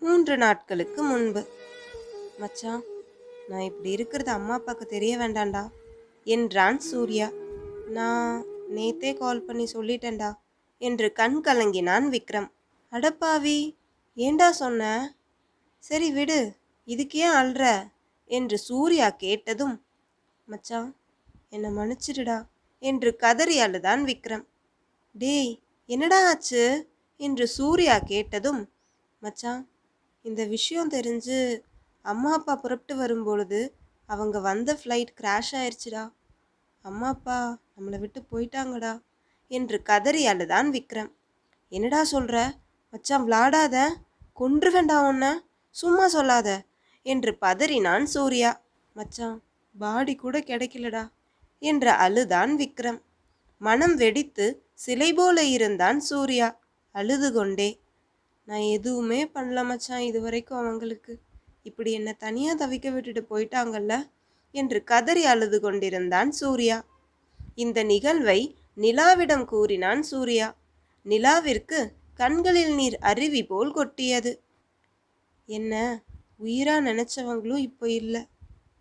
மூன்று நாட்களுக்கு முன்பு. மச்சான் நான் இப்படி இருக்கிறது அம்மா அப்பாவுக்கு தெரிய வேண்டாம்டா என்றான் சூர்யா. நான் நேத்தே கால் பண்ணி சொல்லிட்டேன்டா என்று கண் கலங்கினான் விக்ரம். அடப்பாவி ஏண்டா சொன்ன? சரி விடு இதுக்கு ஏன் அல்ற? என்று சூர்யா கேட்டதும் மச்சான் என்னை மன்னிச்சிடுடா என்று கதறி அழுதான் விக்ரம். டேய் என்னடா ஆச்சு? என்று சூர்யா கேட்டதும் மச்சான் இந்த விஷயம் தெரிஞ்சு அம்மா அப்பா புறப்பட்டு வரும்பொழுது அவங்க வந்த ஃப்ளைட் கிராஷ் ஆயிடுச்சுடா அம்மா அப்பா நம்மளை விட்டு போயிட்டாங்கடா என்று கதறி அழுதான் விக்ரம். என்னடா சொல்கிற மச்சான் விளாடாத. கொன்றுவேண்டா உன்ன. சும்மா சொல்லாத என்று பதறினான் சூர்யா. மச்சான் பாடி கூட கிடைக்கலடா என்று அழுதான் விக்ரம். மனம் வெடித்து சிலை போல இருந்தான் சூர்யா. அழுது கொண்டே நான் எதுவுமே பண்ணல மச்சான் இது வரைக்கும் அவங்களுக்கு. இப்படி என்னை தனியாக தவிக்க விட்டுட்டு போயிட்டாங்கல்ல? என்று கதறி அழுது கொண்டிருந்தான் சூர்யா. இந்த நிகழ்வை நிலாவிடம் கூறினான் சூர்யா. நிலாவிற்கு கண்களில் நீர் அருவி போல் கொட்டியது. என்ன? உயிரா நினச்சவங்களும் இப்போ இல்லை.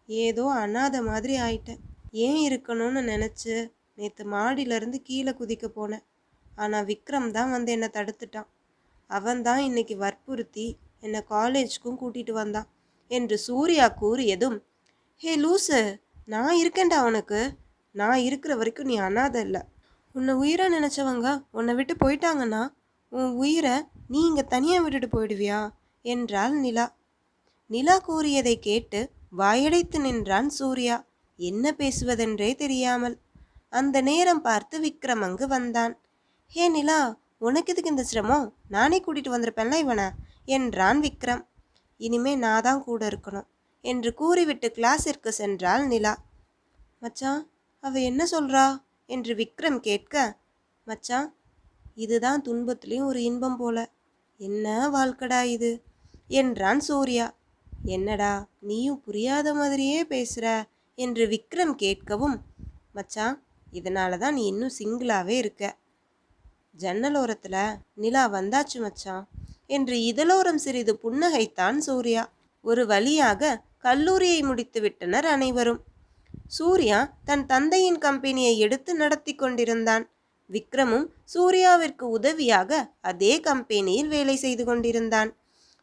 ஏதோ அனாத மாதிரி ஆயிட்டேன். ஏன் இருக்கணும்னு நினச்சி நேற்று மாடியிலேருந்து கீழே குதிக்க போனேன். ஆனால் விக்ரம் தான் வந்து என்னை தடுத்துட்டான். அவன்தான் இன்னைக்கு வற்புறுத்தி என்னை காலேஜ்க்கும் கூட்டிகிட்டு வந்தான் என்று சூர்யா கூறியதும் ஹே லூசு நான் இருக்கேன்டா உனக்கு. நான் இருக்கிற வரைக்கும் நீ அனாதை இல்லை. உன்னை உயிரை நினச்சவங்க உன்னை விட்டு போயிட்டாங்கன்னா உன் உயிரை நீ இங்கே தனியாக விட்டுட்டு போயிடுவியா? என்றாள் நிலா. நிலா கூறியதை கேட்டு வாயடைத்து நின்றான் சூர்யா. என்ன பேசுவதென்றே தெரியாமல் அந்த நேரம் பார்த்து விக்ரம் அங்கு வந்தான். ஹே நிலா உனக்கு எதுக்கு இந்த சிரமம்? நானே கூட்டிட்டு வந்திருப்பேன்ல இவனை. என்றான் விக்ரம். இனிமே நான் தான் கூட இருக்கணும் என்று கூறிவிட்டு கிளாஸிற்கு சென்றாள் நிலா. மச்சான் அவ என்ன சொல்றா? என்று விக்ரம் கேட்க மச்சான் இதுதான் துன்பத்துலேயும் ஒரு இன்பம் போல. என்ன வாழ்க்கடா இது? என்றான் சூர்யா. என்னடா நீயும் புரியாத மாதிரியே பேசுற? என்று விக்ரம் கேட்கவும் மச்சான் இதனால தான் நீ இன்னும் சிங்கிளாகவே இருக்க. ஜன்னலோரத்தில் நிலா வந்தாச்சு மச்சான் என்று இதலோரம் சிறிது புன்னகைத்தான் சூர்யா. ஒரு வழியாக கல்லூரியை முடித்து விட்டனர் அனைவரும். சூர்யா தன் தந்தையின் கம்பெனியை எடுத்து நடத்தி கொண்டிருந்தான். விக்ரமும் சூர்யாவிற்கு உதவியாக அதே கம்பெனியில் வேலை செய்து கொண்டிருந்தான்.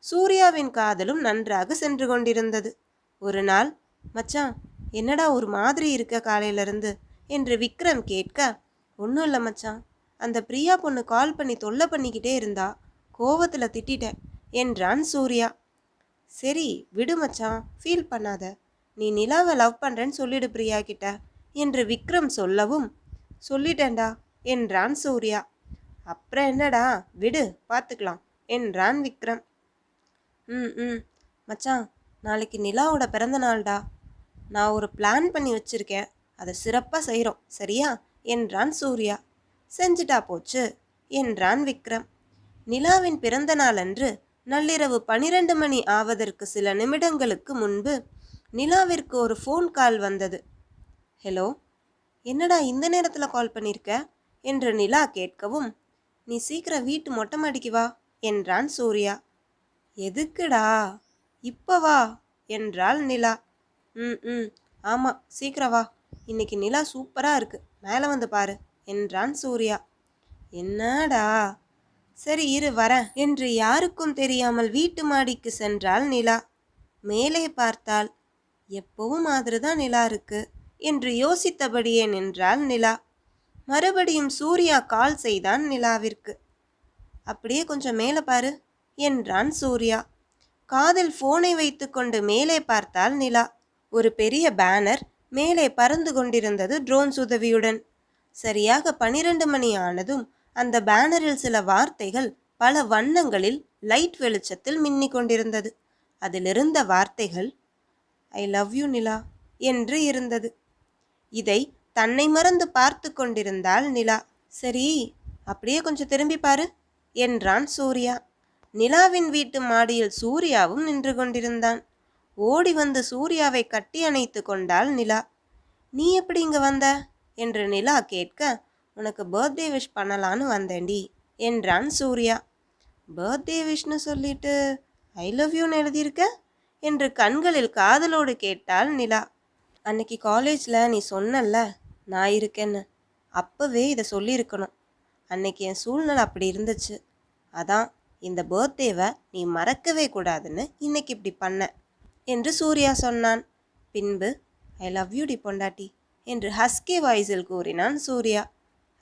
சூர்யாவின் காதலும் நன்றாக சென்று கொண்டிருந்தது. ஒரு நாள் மச்சான் என்னடா ஒரு மாதிரி இருக்க காலையிலிருந்து? என்று விக்ரம் கேட்க ஒன்றும் இல்லை மச்சான் அந்த பிரியா பொண்ணு கால் பண்ணி தொல்லை பண்ணிக்கிட்டே இருந்தா. கோவத்தில் திட்டிட்டேன். என்றான் சூர்யா. சரி விடு மச்சான். ஃபீல் பண்ணாத. நீ நிலாவை லவ் பண்ணுறேன்னு சொல்லிடு பிரியா கிட்ட என்று விக்ரம் சொல்லவும். சொல்லிட்டேன்டா என்றான் சூர்யா. அப்புறம் என்னடா? விடு பார்த்துக்கலாம் என்றான் விக்ரம். ம் ம். மச்சான் நாளைக்கு நிலாவோட பிறந்த நாள்டா. நான் ஒரு பிளான் பண்ணி வச்சுருக்கேன். அதை சிறப்பாக செய்கிறோம் சரியா? என்றான் சூர்யா. செஞ்சுட்டா போச்சு என்றான் விக்ரம். நிலாவின் பிறந்த நாளன்று நள்ளிரவு பனிரெண்டு மணி ஆவதற்கு சில நிமிடங்களுக்கு முன்பு நிலாவிற்கு ஒரு ஃபோன் கால் வந்தது. ஹலோ என்னடா இந்த நேரத்தில் கால் பண்ணியிருக்க என்று நிலா கேட்கவும் நீ சீக்கிரம் வீட்டு மொட்டை மாடிக்கு வா என்றான் சூர்யா. எதுக்குடா? இப்போ வா என்றாள் நிலா. ம் ம் ஆமாம் சீக்கிரம் வா. இன்னைக்கு நிலா சூப்பராக இருக்கு. மேலே வந்து பாரு. என்றான் சூர்யா. என்னடா? சரி இரு வரேன் என்று யாருக்கும் தெரியாமல் வீட்டு மாடிக்கு சென்றாள் நிலா. மேலே பார்த்தால் எப்பவும் மாதிரி தான் நிலா இருக்கு என்று யோசித்தபடியே நின்றாள் நிலா. மறுபடியும் சூர்யா கால் செய்தான் நிலாவிற்கு. அப்படியே கொஞ்சம் மேலே பாரு என்றான் சூர்யா. காதில் ஃபோனை வைத்துக்கொண்டு மேலே பார்த்தால் நிலா. ஒரு பெரிய பேனர் மேலே பறந்து கொண்டிருந்தது ட்ரோன்ஸ் உதவியுடன். சரியாக பனிரெண்டு மணி ஆனதும் அந்த பேனரில் சில வார்த்தைகள் பல வண்ணங்களில் லைட் வெளிச்சத்தில் மின்னிக் கொண்டிருந்தது. அதிலிருந்த வார்த்தைகள் ஐ லவ் யூ நிலா என்று இருந்தது. இதை தன்னை மறந்து பார்த்து கொண்டிருந்தாள் நிலா. சரி அப்படியே கொஞ்சம் திரும்பி பாரு என்றான் சூர்யா. நிலாவின் வீட்டு மாடியில் சூர்யாவும் நின்று கொண்டிருந்தான். ஓடி வந்து சூர்யாவை கட்டி அணைத்து கொண்டாள் நிலா. நீ எப்படி இங்க வந்த? என்று நிலா கேட்க உனக்கு பர்த்டே விஷ் பண்ணலான்னு வந்தேன்டி என்றான் சூர்யா. பர்த்டே விஷ்னு சொல்லிட்டு ஐ லவ் யூன்னு எழுதியிருக்க? என்று கண்களில் காதலோடு கேட்டாள் நிலா. அன்னைக்கு காலேஜில் நீ சொன்னல்ல நான் இருக்கேன்னு. அப்போவே இதை சொல்லியிருக்கணும். அன்னைக்கு என் சூழ்நிலை அப்படி இருந்துச்சு. அதான் இந்த பர்த்டேவை நீ மறக்கவே கூடாதுன்னு இன்னைக்கு இப்படி பண்ண என்று சூர்யா சொன்னான். பின்பு ஐ லவ் யூ டி பொண்டாட்டி. என்று ஹஸ்கி வாய்ஸில் கூறினான் சூர்யா.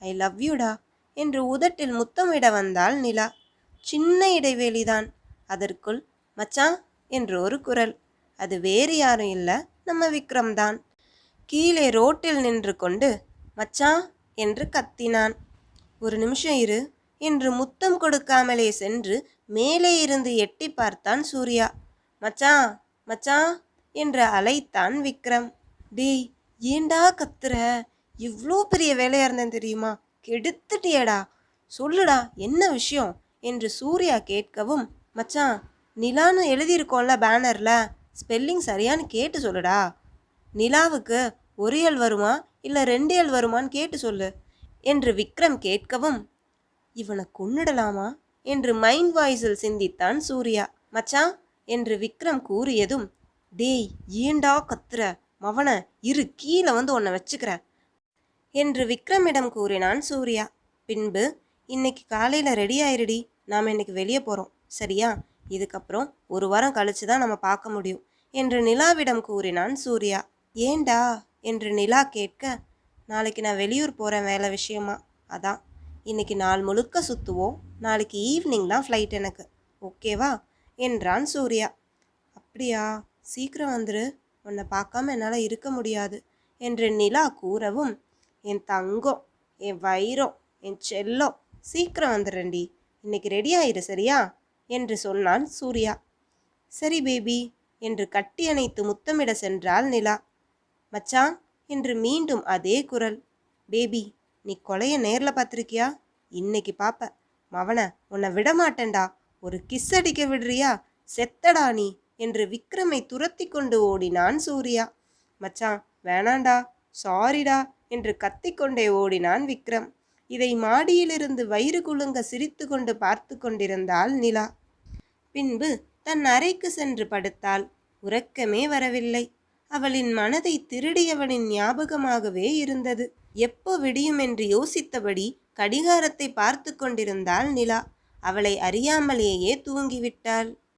ஐ லவ் யூடா என்று உதட்டில் முத்தமிட வந்தாள் நிலா. சின்ன இடைவெளிதான். அதற்குள் மச்சான் என்று ஒரு குரல். அது வேறு யாரும் இல்லை. நம்ம விக்ரம் தான் கீழே ரோட்டில் நின்று கொண்டு மச்சான் என்று கத்தினான். ஒரு நிமிஷம் இரு என்று முத்தம் கொடுக்காமலே சென்று மேலே இருந்து எட்டி பார்த்தான் சூர்யா. மச்சான் மச்சான் என்று அழைத்தான் விக்ரம். டேய் ஏண்டா கத்துற? இவ்வளோ பெரிய வேலையா இருந்தேன் தெரியுமா? கெடுத்துட்டியேடா. சொல்லுடா என்ன விஷயம்? என்று சூர்யா கேட்கவும் மச்சான் நிலான்னு எழுதியிருக்கோம்ல பேனரில் ஸ்பெல்லிங் சரியான்னு கேட்டு சொல்லுடா. நிலாவுக்கு ஒரு எல் வருமா? இல்லை ரெண்டு எல் வருமான்னு கேட்டு சொல்லு என்று விக்ரம் கேட்கவும் இவனை கொன்னிடலாமா? என்று மைண்ட் வாய்ஸில் சிந்தித்தான் சூர்யா. மச்சான் என்று விக்ரம் கூறியதும் டேய் ஏண்டா கத்துற? மவன இரு கீழே வந்து உன்னை வச்சுக்கிறேன் என்று விக்ரமிடம் கூறினான் சூர்யா. பின்பு இன்னைக்கு காலையில் ரெடி ஆயிடுடி நாம் இன்னைக்கு வெளியே போகிறோம் சரியா? இதுக்கப்புறம் ஒரு வாரம் கழிச்சு தான் நம்ம பார்க்க முடியும் என்று நிலாவிடம் கூறினான் சூர்யா. ஏண்டா? என்று நிலா கேட்க நாளைக்கு நான் வெளியூர் போகிறேன் வேலை விஷயமா? அதான் இன்னைக்கு நாள் முழுக்க சுற்றுவோம் நாளைக்கு ஈவினிங் தான் ஃப்ளைட் எனக்கு. ஓகேவா என்றான் சூர்யா. அப்படியா? சீக்கிரம் வந்துரு. உன்னை பார்க்காம என்னால் இருக்க முடியாது என்று நிலா கூறவும் என் தங்கம் என் வைரம் என் செல்லம் சீக்கிரம் வந்துடுறேன்டி. இன்னைக்கு ரெடி ஆயிரு சரியா? என்று சொன்னான் சூர்யா. சரி பேபி என்று கட்டி அணைத்து முத்தமிட சென்றாள் நிலா. மச்சான் என்று மீண்டும் அதே குரல். பேபி நீ கொலைய நேரில் பார்த்துருக்கியா? இன்னைக்கு பாப்ப. மவன உன்னை விட மாட்டேன்டா ஒரு கிஸ் அடிக்க விடுறியா? செத்தடா நீ. என்று விக்ரமை துரத்தி கொண்டு ஓடினான் சூர்யா. மச்சான் வேணாண்டா சாரிடா என்று கத்திக்கொண்டே ஓடினான் விக்ரம். இதை மாடியிலிருந்து வயிறு குலுங்க சிரித்து கொண்டு பார்த்து கொண்டிருந்தாள் நிலா. பின்பு தன் அறைக்கு சென்று படுத்தாள். உறக்கமே வரவில்லை. அவளின் மனதை திருடியவனின் ஞாபகமாகவே இருந்தது. எப்போ விடியும் என்று யோசித்தபடி கடிகாரத்தை பார்த்து கொண்டிருந்தாள் நிலா. அவளை அறியாமலேயே தூங்கிவிட்டாள்.